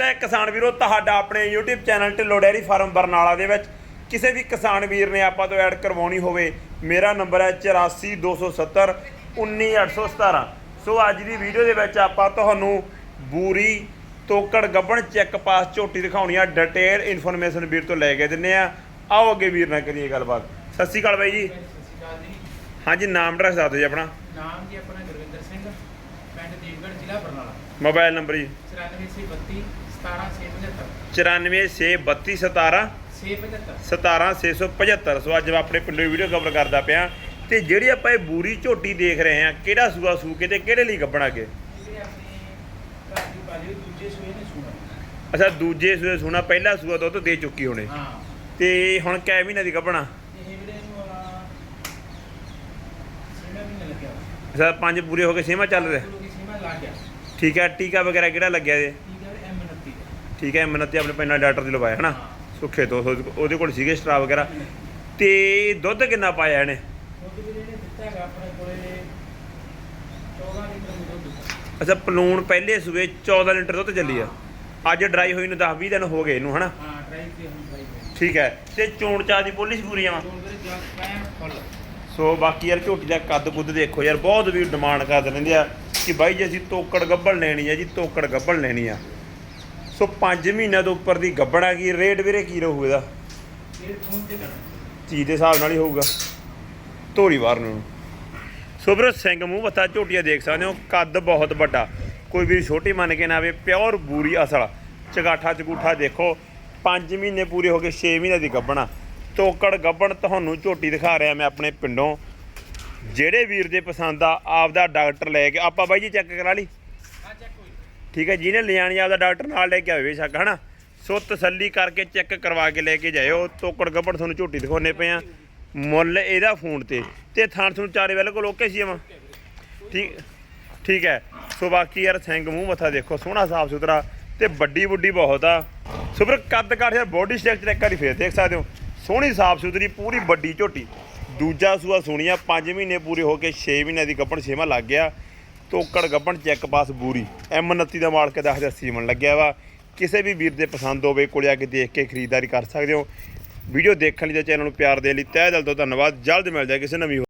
ਹੈ ਕਿਸਾਨ ਵੀਰੋ ਤੁਹਾਡਾ ਆਪਣੇ YouTube channel Dhillon dairy farm Barnala ਦੇ ਵਿੱਚ। ਕਿਸੇ ਵੀ ਕਿਸਾਨ ਵੀਰ ਨੇ ਆਪਾਂ ਤੋਂ ਐਡ ਕਰਵਾਉਣੀ ਹੋਵੇ ਮੇਰਾ ਨੰਬਰ ਹੈ 84270 19817 ਸੋ ਅੱਜ ਦੀ ਵੀਡੀਓ ਦੇ ਵਿੱਚ ਆਪਾਂ ਤੁਹਾਨੂੰ ਬੂਰੀ ਤੋਕੜ ਗੱਬਣ ਚੈੱਕ ਪਾਸ ਝੋਟੀ ਦਿਖਾਉਣੀ ਆ ਡਿਟੇਲ ਇਨਫੋਰਮੇਸ਼ਨ ਵੀਰ ਤੋਂ ਲੈ ਕੇ ਦਿੰਨੇ ਆ। ਆਓ ਅੱਗੇ ਵੀਰ ਨਾਲ ਕਰੀਏ ਗੱਲਬਾਤ। ਸਤਿ ਸ਼੍ਰੀ ਅਕਾਲ ਬਾਈ ਜੀ। ਹਾਂਜੀ ਨਾਮ ਐਡਰੈਸ ਦੱਸ ਦਿਓ ਜੀ ਆਪਣਾ। ਨਾਮ ਜੀ ਆਪਣਾ ਗੁਰਵਿੰਦਰ ਸਿੰਘ ਪਿੰਡ ਦੀਪਗੜ੍ਹ ਜ਼ਿਲ੍ਹਾ ਬਰਨਾਲਾ। ਮੋਬਾਈਲ ਨੰਬਰ ਜੀ। 9432 17675 9463217 675 17675 ਸੋ ਅੱਜ ਮੈਂ ਆਪਣੇ ਪਿੰਡੋਂ ਵੀਡੀਓ ਕਵਰ ਕਰਦਾ ਪਿਆ। ਤੇ ਜਿਹੜੀ ਆਪਾਂ ਇਹ ਬੂਰੀ ਝੋਟੀ ਦੇਖ ਰਹੇ ਹਾਂ ਕਿਹੜਾ ਸੂਆ ਸੂ ਕੇ ਤੇ ਕਿਹੜੇ ਲਈ ਗੱਬਣਾ ਕੇ ਇਹ ਆਪਣੇ ਘਰ ਦੀ ਪਾਲੀ ਹੋਈ ਦੂਜੇ ਸੂਏ ਨੇ ਸੂਣਾ। ਅੱਛਾ ਦੂਜੇ ਸੂਏ ਸੂਣਾ ਪਹਿਲਾ ਸੂਆ ਦੁੱਧ ਦੇ ਚੁੱਕੀ ਹੋਣੇ। ਤੇ ਹੁਣ ਕੈ ਮਹੀਨੇ ਦੀ ਗੱਬਣਾ ਅੱਛਾ ਪੰਜ ਪੂਰੇ ਹੋ ਚੱਲ ਰਿਹਾ। ਗਿਆ। ਠੀਕ ਹੈ ਟੀਕਾ ਵਗੈਰਾ ਕਿਹੜਾ ਲੱਗਿਆ ਜੇ? ਠੀਕ ਹੈ ਐਮ 29 ਠੀਕ ਹੈ ਮਿਹਨਤ ਤੇ ਆਪਣੇ ਪਿੰਡਾਂ ਡਾਕਟਰ ਦੀ ਲਵਾਇਆ ਹਨਾ। ਸੁੱਖੇ ਤੋਂ ਸੋ ਉਹਦੇ ਕੋਲ ਸੀਗੇ ਸਟਰਾ ਵਗੈਰਾ। ਤੇ ਦੁੱਧ ਕਿੰਨਾ ਪਾਇਆ ਇਹਨੇ? ਦੁੱਧ ਵੀਰੇ ਨੇ ਦਿੱਤਾ ਹੈਗਾ ਆਪਣੇ ਕੋਲੇ 14 ਲੀਟਰ ਦਾ ਦੁੱਧ ਦਿੱਤਾ। ਅੱਛਾ ਪਲੂਣ ਪਹਿਲੇ ਸੂਏ 14 ਲੀਟਰ ਦੁੱਧ ਚੱਲੀ ਆ। ਅੱਜ ਡਰਾਈ ਹੋਈ ਨੂੰ 10 20 ਦਿਨ ਹੋ ਗਏ ਇਹਨੂੰ ਹਨਾ? ਹਾਂ ਡਰਾਈ ਤੇ ਹੁਣ ਡਰਾਈ ਹੋਈ। ਠੀਕ ਹੈ ਤੇ ਚੋਣ ਚਾਹ ਦੀ ਪੋਲਿਸ਼ ਪੂਰੀ ਦੋ ਪੈਣ ਫੁੱਲ। ਸੋ ਬਾਕੀ ਯਾਰ ਝੋਟੀ ਦਾ ਕੱਦ ਕੁੱਦ ਦੇਖੋ ਯਾਰ ਬਹੁਤ ਵੀ ਡਿਮਾਂਡ ਕਰਦੇ ਰਹਿੰਦੇ ਆ ਕਿ ਬਾਈ ਜੀ ਅਸੀਂ ਤੋਕੜ ਗੱਬੜ ਲੈਣੀ ਆ ਜੀ ਤੋਕੜ ਗੱਬੜ ਲੈਣੀ ਆ। ਸੋ 5 ਮਹੀਨਿਆਂ ਤੋਂ ਉੱਪਰ ਦੀ ਗੱਬੜ ਆ ਗਈ ਰੇਟ ਵੀਰੇ ਕੀ ਰਹੂ ਇਹਦਾ? ਚੀਜ਼ ਦੇ ਹਿਸਾਬ ਨਾਲ ਹੀ ਹੋਊਗਾ। ਧੋਰੀ ਵਾਰ ਨੂੰ। ਸੋ ਵੀਰੇ ਸਿੰਘ ਮੂੰਹ ਮੱਥਾ ਝੋਟੀਆਂ ਦੇਖ ਸਕਦੇ ਹੋ ਕੱਦ ਬਹੁਤ ਵੱਡਾ। ਕੋਈ ਵੀ ਛੋਟੀ ਮੰਨ ਕੇ ਨਾ ਆਵੇ ਪਿਓਰ ਬੂਰੀ ਅਸਲ। ਚਗਾਠਾ ਚਗੂਠਾ ਦੇਖੋ 5 ਮਹੀਨੇ ਪੂਰੇ ਹੋ ਗਏ 6 ਮਹੀਨੇ ਦੀ ਗੱਬਣਾ। ਤੋਕੜ ਗੱਬਣ ਤੁਹਾਨੂੰ ਝੋਟੀ ਦਿਖਾ ਰਿਹਾ ਮੈਂ ਆਪਣੇ ਪਿੰਡੋਂ। ਜਿਹੜੇ ਵੀਰ ਦੇ ਪਸੰਦ ਆ ਆਪਦਾ ਡਾਕਟਰ ਲੈ ਕੇ ਆਪਾਂ ਬਾਈ ਜੀ ਚੈੱਕ ਕਰਾ ਲਈ। ਠੀਕ ਹੈ, ਜਿਹਨੇ ਲਿਆਣੀ ਆਪਦਾ ਡਾਕਟਰ ਨਾਲ ਲੈ ਕੇ ਆਵੇ ਬੇਸ਼ੱਕ, ਹਨਾ? ਸੋ ਤਸੱਲੀ ਕਰਕੇ ਚੈੱਕ ਕਰਵਾ ਕੇ ਲੈ ਕੇ ਜਾਇਓ, ਤੋਕੜ ਗੱਬੜ ਤੁਹਾਨੂੰ ਝੋਟੀ ਦਿਖਾਉਣੇ ਪਏ ਆ। ਮੁੱਲ ਇਹਦਾ ਫੋਨ ਤੇ ਤੇ ਥਾਣ ਤੁਹਾਨੂੰ ਚਾਰੇ ਬਿਲਕੁਲ ਓਕੇ ਸੀ ਜਮਾ। ਠੀਕ ਠੀਕ ਹੈ। ਸੋ ਬਾਕੀ ਯਾਰ, ਸਿੰਘ ਮੂੰਹ ਮੱਥਾ ਦੇਖੋ, ਸੋਹਣਾ ਸਾਫ਼ ਸੁਥਰਾ ਤੇ ਵੱਡੀ ਵੱਡੀ ਬਹੁਤ ਆ। ਸੋ ਫਿਰ ਕੱਦ ਕਾਠ ਯਾਰ ਬੋਡੀ ਸਟਰਕਚਰ ਇੱਕ ਵਾਰੀ ਫੇਰ ਦੇਖ ਸਕਦੇ ਹੋ। ਸੋਹਣੀ ਸਾਫ਼ ਸੁਥਰੀ, ਪੂਰੀ ਵੱਡੀ ਝੋਟੀ। ਦੂਜਾ ਸੂਆ ਸੁਣੀਆ 5 ਮਹੀਨੇ ਪੂਰੇ ਹੋ ਕੇ 6 ਮਹੀਨਿਆਂ ਦੀ ਕੱਪੜ ਛੇਵਾਂ ਲੱਗ ਗਿਆ। ਤੋਕੜ ਗੱਭਣ ਚੈੱਕ ਪਾਸ ਬੂਰੀ। ਐਮ 29 ਦਾ ਮਾਲਕ ਦਾ ਹਜ਼ਾਰ ਸੀਮਨ ਲੱਗਿਆ ਵਾ। ਕਿਸੇ ਵੀ ਵੀਰ ਦੇ ਪਸੰਦ ਹੋਵੇ, ਕੋਲੇ ਆ ਕੇ ਦੇਖ ਕੇ ਖਰੀਦਦਾਰੀ ਕਰ ਸਕਦੇ ਹੋ। ਵੀਡੀਓ ਦੇਖਣ ਲਈ ਤੇ ਚੈਨਲ ਨੂੰ ਪਿਆਰ ਦੇਣ ਲਈ ਤਹਿ ਦਿਲ ਤੋਂ ਧੰਨਵਾਦ। ਜਲਦ ਮਿਲ ਜਾਏ ਕਿਸੇ ਨਵੀਂ